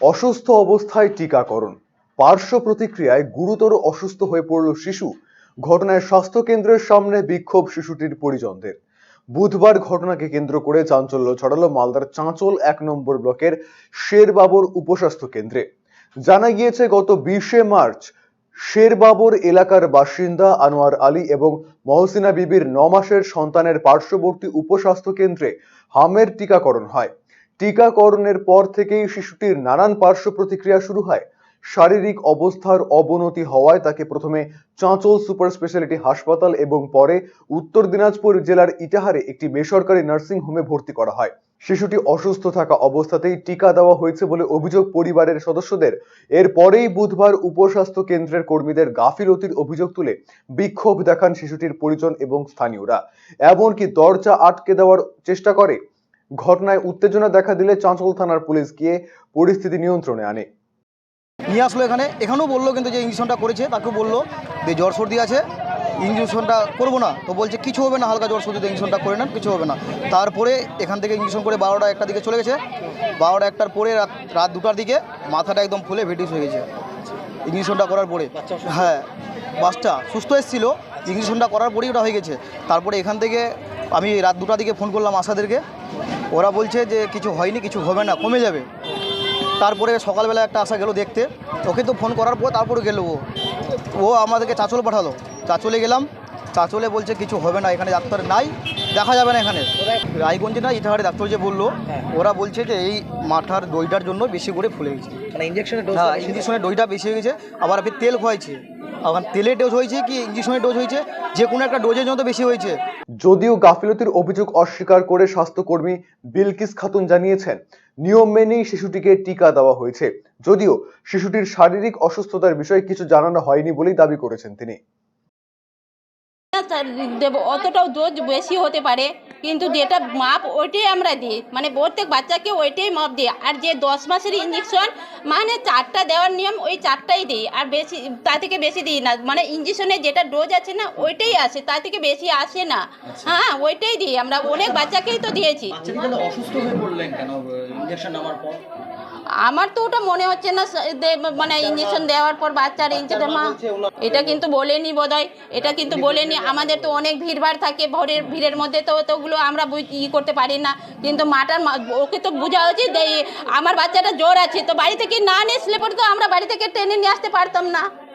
অসুস্থ অবস্থায় টিকাকরণ। পার্শ্ব প্রতিক্রিয়ায় গুরুতর অসুস্থ হয়ে পড়ল শিশু। ঘটনায় স্বাস্থ্য কেন্দ্রের সামনে বিক্ষোভ শিশুটির পরিজনদের। বুধবার ঘটনাকে কেন্দ্র করে চাঞ্চল্য ছড়ালো মালদার চাঁচল এক নম্বর ব্লকের শেরবাবর উপস্বাস্থ্য কেন্দ্রে। জানা গিয়েছে, গত বিশে মার্চ শেরবাবর এলাকার বাসিন্দা আনোয়ার আলী এবং মহসিনা বিবির ন মাসের সন্তানের পার্শ্ববর্তী উপস্বাস্থ্য কেন্দ্রে হামের টিকাকরণ হয়। টিকাকরণের পর থেকেই শিশুটির নানান পার্শ্ব প্রতিক্রিয়া শুরু হয়। শারীরিক অবস্থার অবনতি হওয়ায় তাকে প্রথমে চাঁচল সুপার স্পেশালিটি হাসপাতাল এবং পরে উত্তর দিনাজপুর জেলার ইটাহারে একটি বেসরকারি নার্সিং হোমে ভর্তি করা হয়। শিশুটি অসুস্থ থাকা অবস্থাতেই টিকা দেওয়া হয়েছে বলে অভিযোগ পরিবারের সদস্যদের। এরপরেই বুধবার উপস্বাস্থ্য কেন্দ্রের কর্মীদের গাফিলতির অভিযোগ তুলে বিক্ষোভ দেখান শিশুটির পরিজন এবং স্থানীয়রা। এমনকি দরজা আটকে দেওয়ার চেষ্টা করে ঘটনায় উত্তেজনা দেখা দিলে চাঁচল থানার পুলিশ গিয়ে পরিস্থিতি নিয়ন্ত্রণে আনে। নিয়ে আসলো এখানে। এখানেও বলল কিন্তু যে ইঞ্জেকশনটা করেছে তাকেও বলল যে জ্বর সর্দি আছে ইঞ্জেকশনটা করব না। তো বলছে কিছু হবে না হালকা জ্বর সর্দিতে ইঞ্জেকশনটা করে নেন কিছু হবে না। তারপরে এখান থেকে ইঞ্জেকশন করে বারোটা একটা দিকে চলে গেছে। বারোটা একটার পরে রাত রাত দুটার দিকে মাথাটা একদম ফুলে ভেটিস হয়ে গেছে। ইঞ্জেকশনটা করার পরে হ্যাঁ বাসটা সুস্থ এসেছিল ইঞ্জেকশনটা করার পরেই ওটা হয়ে গেছে। তারপরে এখান থেকে আমি রাত দুটা দিকে ফোন করলাম আশাদেরকে। ওরা বলছে যে কিছু হয়নি, কিছু হবে না, কমে যাবে। তারপরে সকালবেলা একটা আশা গেল দেখতে। ওকে তো ফোন করার পর তারপরে গেল ও। ও আমাদেরকে চাঁচল পাঠালো। চাঁচলে গেলাম। চাঁচলে বলছে কিছু হবে না এখানে ডাক্তার নাই দেখা যাবে না এখানে। রায়গঞ্জে না ইটাহারে ডাক্তার যে বলল ওরা বলছে যে এই মাথার দইটার জন্য বেশি করে ফুলে গেছে। মানে ইঞ্জেকশনের ডোজ হ্যাঁ ইঞ্জেকশনের ডোজটা বেশি হয়ে গেছে আবার আপনি তেল খোয়াইছে। আবার তেলের ডোজ হয়েছে কি ইঞ্জেকশনের ডোজ হয়েছে যে কোনো একটা ডোজের জন্য তো বেশি হয়েছে। যদিও গাফিলতির অভিযোগ অস্বীকার করে স্বাস্থ্যকর্মী বিলকিস খাতুন জানিয়েছেন নিয়ম মেনেই শিশুটিকে টিকা দেওয়া হয়েছে। যদিও শিশুটির শারীরিক অসুস্থতার বিষয়ে কিছু জানানো হয়নি বলেই দাবি করেছেন তিনি। না দেব অতটাও ডোজ বেশি হতে পারে। কিন্তু যেটা মাপ ওইটাই আমরা দিই। মানে প্রত্যেক বাচ্চাকে ওইটাই মাপ দিই। আর যে দশ মাসের ইঞ্জেকশন মানে চারটা দেওয়ার নিয়ম ওই চারটাই দিই। আর বেশি তা থেকে বেশি দিই না। মানে ইঞ্জেকশনের যেটা ডোজ আছে না ওইটাই আসে। তা থেকে বেশি আসে না। হ্যাঁ ওইটাই দিই। আমরা অনেক বাচ্চাকেই তো দিয়েছি। আচ্ছা অসুস্থ হয়ে পড়লেন কেন ইঞ্জেকশন নেওয়ার পর? আমার তো ওটা মনে হচ্ছে না মানে ইঞ্জেকশন দেওয়ার পর বাচ্চার ইঞ্জেকশন মা এটা কিন্তু বলেনি বোধহয় এটা কিন্তু বলেনি। আমাদের তো অনেক ভিড়ভাড় থাকে ভোরের ভিড়ের মধ্যে তো তোগুলো আমরা ই করতে পারি না। কিন্তু মাটার ওকে তো বোঝা উচিত যে আমার বাচ্চাটা জ্বর আছে তো বাড়ি থেকে না নিয়ে আসলে পরে তো আমরা বাড়ি থেকে ট্রেনে নিয়ে আসতে পারতাম না।